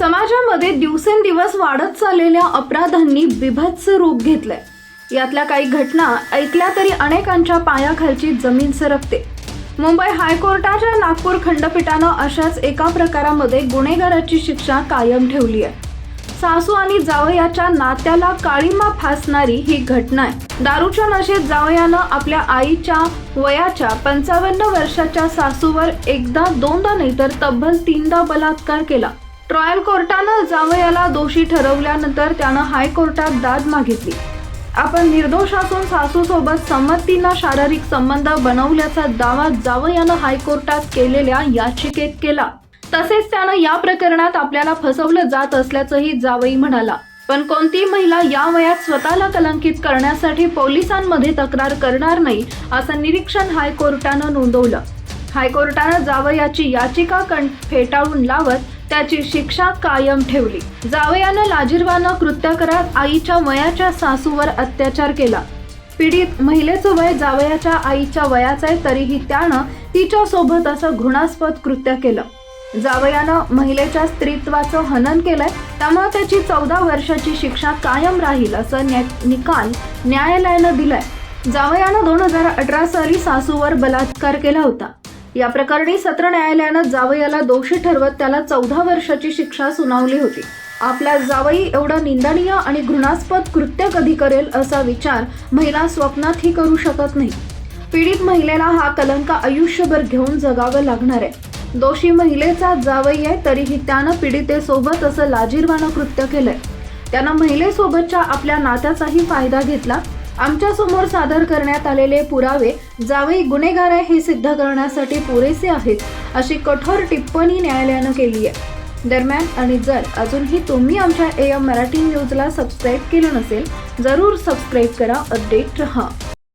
समाजामध्ये दिवसेंदिवस वाढत चाललेल्या अपराधांनी बिभत्स रूप घेतलंय. यातल्या काही घटना ऐकल्या तरी अनेकांच्या पायाखालची जमीन सरकते. मुंबई हायकोर्टाच्या नागपूर खंडपीठानं अशाच एका प्रकारामध्ये गुन्हेगाराची शिक्षा कायम ठेवली आहे. सासू आणि जावयाच्या नात्याला काळीमा फासणारी ही घटना आहे. दारूच्या नशेत जावयानं आपल्या आईच्या वयाच्या पंचावन्न वर्षाच्या सासूवर एकदा दोनदा नाही तर तब्बल तीनदा बलात्कार केला. ट्रायल कोर्टानं जावयाला दोषी ठरवल्यानंतर त्यानं हायकोर्टात दाद मागितली. आपण निर्दोष असून सासूसोबत संमतीनं शारीरिक संबंध बनवल्याचा दावा जावयानं हायकोर्टात केलेल्या याचिकेत केला. तसेच त्यानं या प्रकरणात आपल्याला फसवलं जात असल्याचंही जावई म्हणाला. पण कोणतीही महिला या वयात स्वतःला कलंकित करण्यासाठी पोलिसांमध्ये तक्रार करणार नाही असं निरीक्षण हायकोर्टानं नोंदवलं. हायकोर्टानं जावयाची याचिका कण फेटाळून लावत त्याची शिक्षा कायम ठेवली. जावयानं लाजीरवानं कृत्य करत आईच्या वयाच्या सासूवर अत्याचार केला. पीडित महिलेचं वय जावयाच्या आईच्या वयाचं आहे तरीही त्यानं तिच्या सोबत असं घृणास्पद कृत्य केलं. जावयानं महिलेच्या स्त्रीत्वाचं हनन केलंय त्यामुळे त्याची चौदा वर्षाची शिक्षा कायम राहील असं न्या- निकाल न्यायालयानं दिलाय. जावयानं दोन हजार अठरा साली सासूवर बलात्कार केला होता. या प्रकरणी सत्र न्यायालयानं जावयाला दोषी ठरवत त्याला चौदा वर्षाची शिक्षा सुनावली होती. आपला जावई एवढं निंदनीय आणि घृणास्पद कृत्य कधी करेल असा विचार महिला स्वप्नातही करू शकत नाही. पीडित महिलेला हा कलंक आयुष्यभर घेऊन जगावं लागणार आहे. दोषी महिलेचा जावई आहे तरीही त्यानं पीडितेसोबत असं लाजीरवानं कृत्य केलंय. त्यानं महिलेसोबतच्या आपल्या नात्याचाही फायदा घेतला आमच्यासमोर सादर करण्यात आलेले पुरावे जावई गुन्हेगार आहे हे सिद्ध करण्यासाठी पुरेसे आहेत अशी कठोर टिप्पणी न्यायालयानं केली आहे. दरम्यान आणि जर अजूनही तुम्ही आमच्या ए एम मराठी न्यूजला सबस्क्राईब केलं नसेल जरूर सबस्क्राईब करा अपडेट रहा.